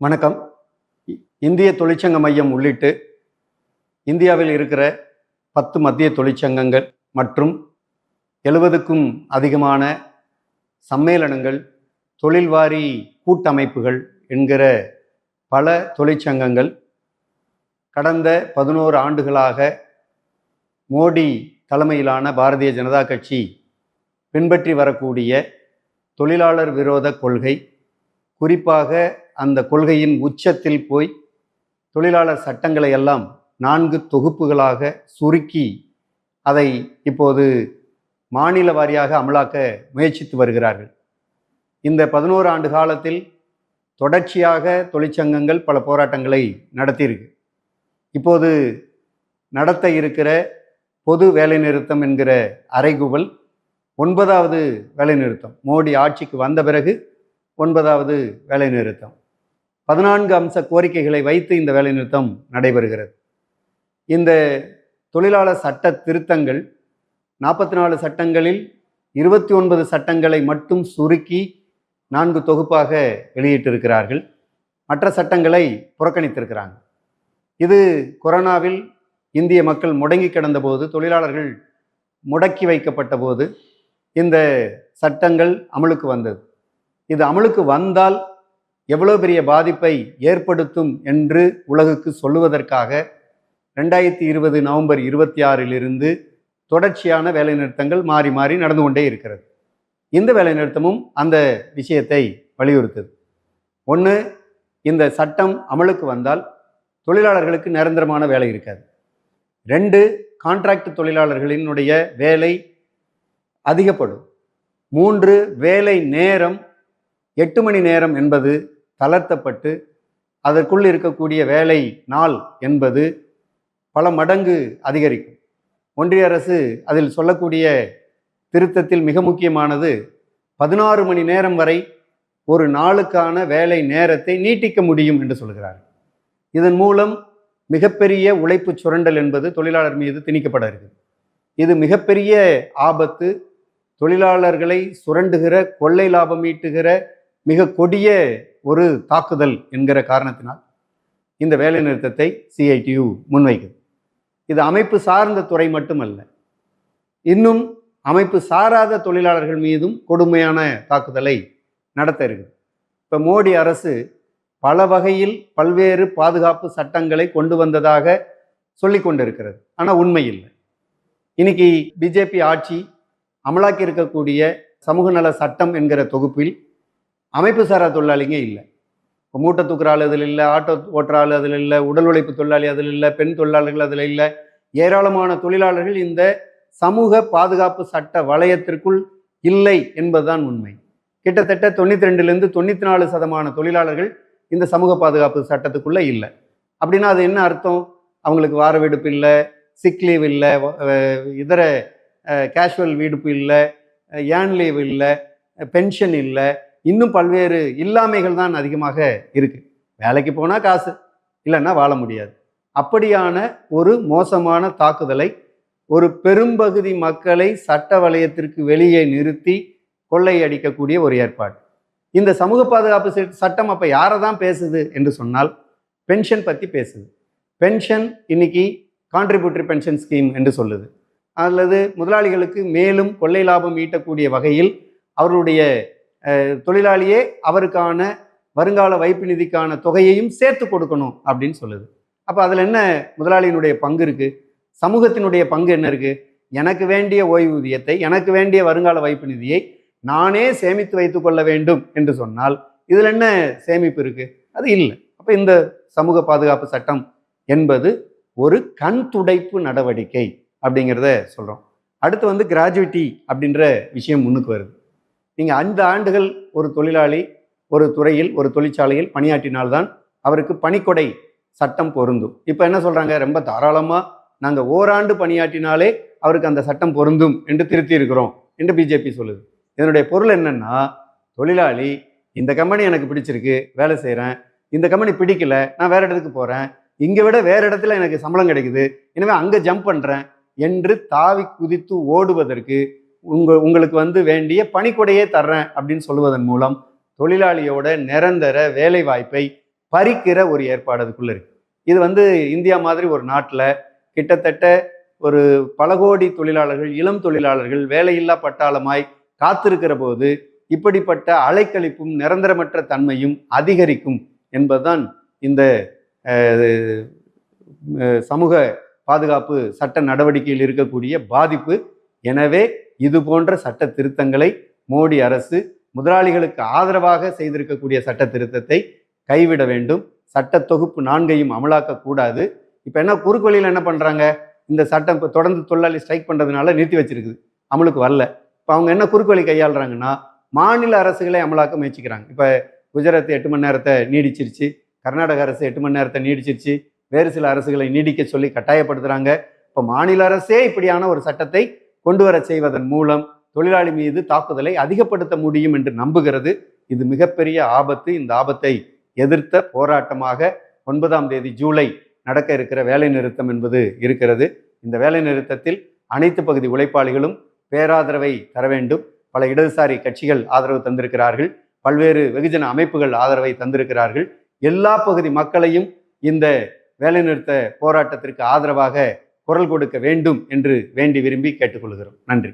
வணக்கம். இந்திய தொழிற்சங்க மையம் உள்ளிட்டு இந்தியாவில் இருக்கிற பத்து மத்திய தொழிற்சங்கங்கள் மற்றும் எழுபதுக்கும் அதிகமான சம்மேளனங்கள் தொழில்வாரி கூட்டமைப்புகள் என்கிற பல தொழிற்சங்கங்கள் கடந்த பதினோரு ஆண்டுகளாக மோடி தலைமையிலான பாரதிய ஜனதா கட்சி பின்பற்றி வரக்கூடிய தொழிலாளர் விரோத கொள்கை குறிப்பாக அந்த கொள்கையின் உச்சத்தில் போய் தொழிலாளர் சட்டங்களை எல்லாம் நான்கு தொகுப்புகளாக சுருக்கி அதை இப்போது மாநில வாரியாக அமலாக்க முயற்சித்து வருகிறார்கள். இந்த பதினோரு ஆண்டு காலத்தில் தொடர்ச்சியாக தொழிற்சங்கங்கள் பல போராட்டங்களை நடத்தியிருக்கு. இப்போது நடத்த இருக்கிற பொது வேலைநிறுத்தம் என்கிற அறைகுவல் ஒன்பதாவது வேலைநிறுத்தம் மோடி ஆட்சிக்கு வந்த பிறகு ஒன்பதாவது வேலைநிறுத்தம் பதினான்கு அம்ச கோரிக்கைகளை வைத்து இந்த வேலைநிறுத்தம் நடைபெறுகிறது. இந்த தொழிலாளர் சட்ட திருத்தங்கள் நாற்பத்தி நாலு சட்டங்களில் இருபத்தி ஒன்பது சட்டங்களை மட்டும் சுருக்கி நான்கு தொகுப்பாக வெளியிட்டிருக்கிறார்கள். மற்ற சட்டங்களை புறக்கணித்திருக்கிறாங்க. இது கொரோனாவில் இந்திய மக்கள் முடங்கி கிடந்தபோது தொழிலாளர்கள் முடக்கி வைக்கப்பட்ட போது இந்த சட்டங்கள் அமலுக்கு வந்தது. இது அமலுக்கு வந்தால் எவ்வளோ பெரிய பாதிப்பை ஏற்படுத்தும் என்று உலகுக்கு சொல்லுவதற்காக ரெண்டாயிரத்தி இருபது நவம்பர் இருபத்தி ஆறிலிருந்து தொடர்ச்சியான வேலைநிறுத்தங்கள் மாறி மாறி நடந்து கொண்டே இருக்கிறது. இந்த வேலைநிறுத்தமும் அந்த விஷயத்தை வலியுறுத்துது. ஒன்று இந்த சட்டம் அமலுக்கு வந்தால் தொழிலாளர்களுக்கு நிரந்தரமான வேலை இருக்காது. ரெண்டு கான்ட்ராக்ட் தொழிலாளர்களினுடைய வேலை அதிகப்படும். மூன்று வேலை நேரம் எட்டு மணி நேரம் என்பது தளர்த்தப்பட்டு அதற்குள் இருக்கக்கூடிய வேலை நாள் என்பது பல மடங்கு அதிகரிக்கும். ஒன்றிய அரசு அதில் சொல்லக்கூடிய திருத்தத்தில் மிக முக்கியமானது பதினாறு மணி நேரம் வரை ஒரு நாளுக்கான வேலை நேரத்தை நீட்டிக்க முடியும் என்று சொல்கிறார் இதன் மூலம் மிகப்பெரிய உழைப்பு சுரண்டல் என்பது தொழிலாளர் மீது திணிக்கப்பட இருக்குது. இது மிகப்பெரிய ஆபத்து. தொழிலாளர்களை சுரண்டுகிற கொள்ளை லாபம் ஈட்டுகிற மிக கொடிய ஒரு தாக்குதல் என்கிற காரணத்தினால் இந்த வேலை நிறுத்தத்தை சிஐடியு முன்வைக்குது. இது அமைப்பு சார்ந்த துறை மட்டுமல்ல இன்னும் அமைப்பு சாராத தொழிலாளர்கள் மீதும் கொடுமையான தாக்குதலை நடத்த இருக்குது. இப்போ மோடி அரசு பல வகையில் பல்வேறு பாதுகாப்பு சட்டங்களை கொண்டு வந்ததாக சொல்லி கொண்டிருக்கிறது. ஆனால் உண்மை இல்லை இன்னைக்கு பிஜேபி ஆட்சி அமலாக்கி இருக்கக்கூடிய சமூக நல சட்டம் என்கிற தொகுப்பில் அமைப்பு சாரா தொழிலாளிங்க இல்லை. இப்போ மூட்டை தூக்குற ஆள் அதில் இல்லை ஆட்டோ ஓட்டுற ஆள் அதில் இல்லை உடல் உழைப்பு தொழிலாளி அதில் இல்லை பெண் தொழிலாளர்கள் அதில் இல்லை. ஏராளமான தொழிலாளர்கள் இந்த சமூக பாதுகாப்பு சட்ட வளையத்திற்குள் இல்லை என்பதுதான் உண்மை. கிட்டத்தட்ட தொண்ணூற்றி ரெண்டுலேருந்து தொண்ணூற்றி நாலு சதமான தொழிலாளர்கள் இந்த சமூக பாதுகாப்பு சட்டத்துக்குள்ளே இல்லை. அப்படின்னா அது என்ன அர்த்தம்? அவங்களுக்கு வார விடுப்பு இல்லை சிக் லீவ் இல்லை இதர கேஷுவல் விடுப்பு இல்லை ஏன் லீவ் இல்லை பென்ஷன் இல்லை இன்னும் பல்வேறு இல்லாமைகள் தான் அதிகமாக இருக்குது வேலைக்கு போனால் காசு இல்லைன்னா வாழ முடியாது. அப்படியான ஒரு மோசமான தாக்குதலை ஒரு பெரும்பகுதி மக்களை சட்ட வலயத்திற்கு வெளியே நிறுத்தி கொள்ளையடிக்கக்கூடிய ஒரு ஏற்பாடு. இந்த சமூக பாதுகாப்பு சட்டம் அப்போ யாரை தான் பேசுது என்று சொன்னால் பென்ஷன் பற்றி பேசுது. பென்ஷன் இன்னைக்கு கான்ட்ரிபியூட்டரி பென்ஷன் ஸ்கீம் என்று சொல்லுது. அல்லது முதலாளிகளுக்கு மேலும் கொள்ளை லாபம் ஈட்டக்கூடிய வகையில் அவருடைய தொழிலாளியே அவருக்கான வருங்கால வைப்பு நிதிக்கான தொகையையும் சேர்த்து கொடுக்கணும் அப்படின்னு சொல்லுது. அப்போ அதில் என்ன முதலாளியினுடைய பங்கு இருக்குது சமூகத்தினுடைய பங்கு என்ன இருக்குது எனக்கு வேண்டிய ஓய்வூதியத்தை எனக்கு வேண்டிய வருங்கால வைப்பு நிதியை நானே சேமித்து வைத்து கொள்ள வேண்டும் என்று சொன்னால் இதில் என்ன சேமிப்பு இருக்குது அது இல்லை. அப்போ இந்த சமூக பாதுகாப்பு சட்டம் என்பது ஒரு கண் துடைப்பு நடவடிக்கை அப்படிங்கிறத சொல்கிறோம் அடுத்து வந்து கிராஜுவிட்டி அப்படின்ற விஷயம் முன்னுக்கு வருது. நீங்கள் ஐந்து ஆண்டுகள் ஒரு தொழிலாளி ஒரு துறையில் ஒரு தொழிற்சாலையில் பணியாற்றினால்தான் அவருக்கு பணிக்கொடை சட்டம் பொருந்தும். இப்போ என்ன சொல்கிறாங்க ரொம்ப தாராளமாக நாங்கள் ஓராண்டு பணியாற்றினாலே அவருக்கு அந்த சட்டம் பொருந்தும் என்று திருத்தி இருக்கிறோம் என்று பிஜேபி சொல்லுது. இதனுடைய பொருள் என்னன்னா தொழிலாளி இந்த கம்பெனி எனக்கு பிடிச்சிருக்கு வேலை செய்கிறேன் இந்த கம்பெனி பிடிக்கல நான் வேற இடத்துக்கு போகிறேன் இங்கே விட வேற இடத்துல எனக்கு சம்பளம் கிடைக்குது. எனவே அங்கே ஜம்ப் பண்ணுறேன் என்று தாவி குதித்து ஓடுவதற்கு உங்க உங்களுக்கு வந்து வேண்டிய பணிக்கொடையே தர்றேன் அப்படின்னு சொல்லுவதன் மூலம் தொழிலாளியோட நிரந்தர வேலை வாய்ப்பை பறிக்கிற ஒரு ஏற்பாடு அதுக்குள்ள இருக்கு. இது வந்து இந்தியா மாதிரி ஒரு நாட்டில் கிட்டத்தட்ட ஒரு பல கோடி தொழிலாளர்கள் இளம் தொழிலாளர்கள் வேலையில்லா பட்டாளமாய் காத்திருக்கிற போது இப்படிப்பட்ட அலைக்கழிப்பும் நிரந்தரமற்ற தன்மையும் அதிகரிக்கும் என்பதுதான் இந்த சமூக பாதுகாப்பு சட்ட நடவடிக்கையில் இருக்கக்கூடிய பாதிப்பு எனவே இது போன்ற சட்ட திருத்தங்களை மோடி அரசு முதலாளிகளுக்கு ஆதரவாக செய்திருக்கக்கூடிய சட்ட திருத்தத்தை கைவிட வேண்டும். சட்ட தொகுப்பு நான்கையும் அமலாக்க கூடாது. இப்போ என்ன குறுக்கு வழியில் என்ன பண்ணுறாங்க இந்த சட்டம் இப்போ தொடர்ந்து தொழிலாளி ஸ்ட்ரைக் பண்ணுறதுனால நிறுத்தி வச்சிருக்குது. அமலுக்கு வரல. இப்போ அவங்க என்ன குறுக்கு வழி கையாளுறாங்கன்னா மாநில அரசுகளை அமலாக்க முயற்சிக்கிறாங்க. இப்போ குஜராத் எட்டு மணி நேரத்தை நீடிச்சிருச்சு. கர்நாடக அரசு எட்டு மணி நேரத்தை நீடிச்சிருச்சு. வேறு சில அரசுகளை நீடிக்க சொல்லி கட்டாயப்படுத்துகிறாங்க இப்போ மாநில அரசே இப்படியான ஒரு சட்டத்தை கொண்டு வர செய்வதன் மூலம் தொழிலாளி மீது தாக்குதலை அதிகப்படுத்த முடியும் என்று நம்புகிறது. இது மிகப்பெரிய ஆபத்து. இந்த ஆபத்தை எதிர்த்த போராட்டமாக ஒன்பதாம் தேதி ஜூலை நடக்க இருக்கிற வேலை நிறுத்தம் என்பது இருக்கிறது. இந்த வேலை நிறுத்தத்தில் அனைத்து பகுதி உழைப்பாளிகளும் பேராதரவை தர வேண்டும். பல இடதுசாரி கட்சிகள் ஆதரவு தந்திருக்கிறார்கள். பல்வேறு வெகுஜன அமைப்புகள் ஆதரவை தந்திருக்கிறார்கள். எல்லா பகுதி மக்களையும் இந்த வேலைநிறுத்த போராட்டத்திற்கு ஆதரவாக குரல் கொடுக்க வேண்டும் என்று வேண்டி விரும்பி கேட்டுக்கொள்கிறோம். நன்றி.